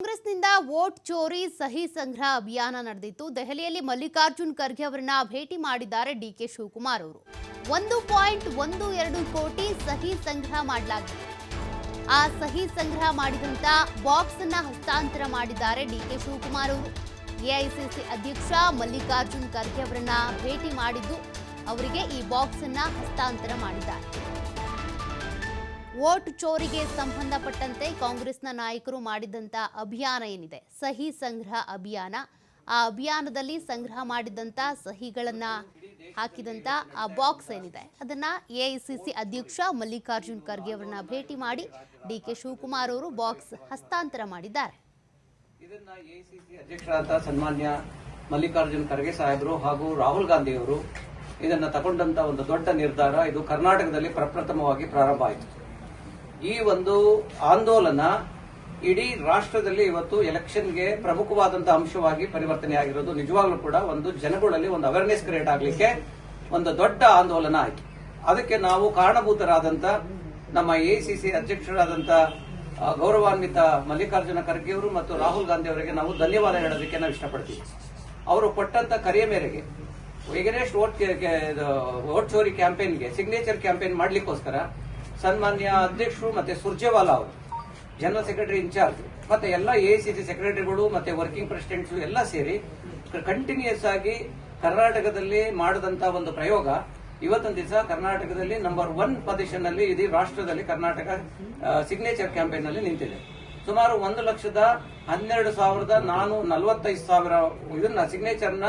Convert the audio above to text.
ಕಾಂಗ್ರೆಸ್ನಿಂದ ವೋಟ್ ಚೋರಿ ಸಹಿ ಸಂಗ್ರಹ ಅಭಿಯಾನ ನಡೆದಿತ್ತು. ದೆಹಲಿಯಲ್ಲಿ ಮಲ್ಲಿಕಾರ್ಜುನ್ ಖರ್ಗೆ ಅವರನ್ನ ಭೇಟಿ ಮಾಡಿದ್ದಾರೆ ಡಿಕೆ ಶಿವಕುಮಾರ್ ಅವರು. ಒಂದು ಪಾಯಿಂಟ್ ಒಂದು ಎರಡು ಕೋಟಿ ಸಹಿ ಸಂಗ್ರಹ ಮಾಡಲಾಗಿದೆ. ಆ ಸಹಿ ಸಂಗ್ರಹ ಮಾಡಿದಂತ ಬಾಕ್ಸ್ ಅನ್ನ ಹಸ್ತಾಂತರ ಮಾಡಿದ್ದಾರೆ ಡಿಕೆ ಶಿವಕುಮಾರ್ ಅವರು. ಎಐಸಿಸಿ ಅಧ್ಯಕ್ಷ ಮಲ್ಲಿಕಾರ್ಜುನ್ ಖರ್ಗೆ ಅವರನ್ನ ಭೇಟಿ ಮಾಡಿದ್ದು, ಅವರಿಗೆ ಈ ಬಾಕ್ಸ್ ಅನ್ನ ಹಸ್ತಾಂತರ ಮಾಡಿದ್ದಾರೆ. ವೋಟ್ ಚೋರಿಗೆ ಸಂಬಂಧಪಟ್ಟಂತೆ ಕಾಂಗ್ರೆಸ್ನ ನಾಯಕರು ಮಾಡಿದಂತ ಅಭಿಯಾನ ಏನಿದೆ? ಸಹಿ ಸಂಗ್ರಹ ಅಭಿಯಾನ. ಆ ಅಭಿಯಾನದಲ್ಲಿ ಸಂಗ್ರಹ ಮಾಡಿದಂತ ಸಹಿಗಳನ್ನ ಹಾಕಿದಂತ ಆ ಬಾಕ್ಸ್ ಏನಿದೆ? ಅದನ್ನ ಎಐಸಿಸಿ ಅಧ್ಯಕ್ಷ ಮಲ್ಲಿಕಾರ್ಜುನ್ ಖರ್ಗೆ ಅವರನ್ನ ಭೇಟಿ ಮಾಡಿ ಡಿ ಕೆ ಶಿವಕುಮಾರ್ ಅವರು ಬಾಕ್ಸ್ ಹಸ್ತಾಂತರ ಮಾಡಿದ್ದಾರೆ. ಇದನ್ನ ಎಐಸಿಸಿ ಅಧ್ಯಕ್ಷರಾದ ಸನ್ಮಾನ್ಯ ಮಲ್ಲಿಕಾರ್ಜುನ್ ಖರ್ಗೆ ಸಾಹೇಬರು ಹಾಗೂ ರಾಹುಲ್ ಗಾಂಧಿ ಅವರು ಇದನ್ನ ತಗೊಂಡಂತ ಒಂದು ದೊಡ್ಡ ನಿರ್ಧಾರ. ಇದು ಕರ್ನಾಟಕದಲ್ಲಿ ಪ್ರಪ್ರಥಮವಾಗಿ ಪ್ರಾರಂಭ ಆಯಿತು. ಈ ಒಂದು ಆಂದೋಲನ ಇಡೀ ರಾಷ್ಟ್ರದಲ್ಲಿ ಇವತ್ತು ಎಲೆಕ್ಷನ್ಗೆ ಪ್ರಮುಖವಾದಂತಹ ಅಂಶವಾಗಿ ಪರಿವರ್ತನೆ ಆಗಿರೋದು ನಿಜವಾಗ್ಲೂ ಕೂಡ ಒಂದು ಜನಗಳಲ್ಲಿ ಒಂದು ಅವೇರ್ನೆಸ್ ಕ್ರಿಯೇಟ್ ಆಗಲಿಕ್ಕೆ ಒಂದು ದೊಡ್ಡ ಆಂದೋಲನ ಆಯಿತು. ಅದಕ್ಕೆ ನಾವು ಕಾರಣಭೂತರಾದಂತ ನಮ್ಮ ಎಐಸಿಸಿ ಅಧ್ಯಕ್ಷರಾದಂತ ಆ, ಗೌರವಾನ್ವಿತ ಮಲ್ಲಿಕಾರ್ಜುನ ಖರ್ಗೆ ಅವರು ಮತ್ತು ರಾಹುಲ್ ಗಾಂಧಿ ಅವರಿಗೆ ನಾವು ಧನ್ಯವಾದ ಹೇಳೋದಕ್ಕೆ ನಾವು ಇಷ್ಟಪಡ್ತೀವಿ. ಅವರು ಕೊಟ್ಟಂತ ಕರೆಯ ಮೇರೆಗೆ ವೈಗನೇಶ್ ವೋಟ್ ಓಟ್ ಚೋರಿ ಕ್ಯಾಂಪೇನ್ಗೆ ಸಿಗ್ನೇಚರ್ ಕ್ಯಾಂಪೇನ್ ಮಾಡ್ಲಿಕ್ಕೋಸ್ಕರ ಸನ್ಮಾನ್ಯ ಅಧ್ಯಕ್ಷರು ಮತ್ತೆ ಸುರ್ಜೇವಾಲಾ ಅವರು ಜನರಲ್ ಸೆಕ್ರೆಟರಿ ಇನ್ಚಾರ್ಜ್ ಮತ್ತೆ ಎಲ್ಲ ಎ ಸಿ ಸೆಕ್ರೆಟರಿಗಳು ಮತ್ತೆ ವರ್ಕಿಂಗ್ ಪ್ರೆಸಿಡೆಂಟ್ಸ್ ಎಲ್ಲ ಸೇರಿ ಕಂಟಿನ್ಯೂಸ್ ಆಗಿ ಕರ್ನಾಟಕದಲ್ಲಿ ಮಾಡಿದಂತ ಒಂದು ಪ್ರಯೋಗ. ಇವತ್ತೊಂದು ದಿವಸ ಕರ್ನಾಟಕದಲ್ಲಿ ನಂಬರ್ ಒನ್ ಪೊಸಿಷನ್ ಅಲ್ಲಿ ಇಡೀ ರಾಷ್ಟ್ರದಲ್ಲಿ ಕರ್ನಾಟಕ ಸಿಗ್ನೇಚರ್ ಕ್ಯಾಂಪೇನ್ನಲ್ಲಿ ನಿಂತಿದೆ. ಸುಮಾರು ಒಂದು ಲಕ್ಷದ ಹನ್ನೆರಡು ಸಾವಿರದ ನಾನು ನಲವತ್ತೈದು ಸಾವಿರ ಇದನ್ನ ಸಿಗ್ನೇಚರ್ನ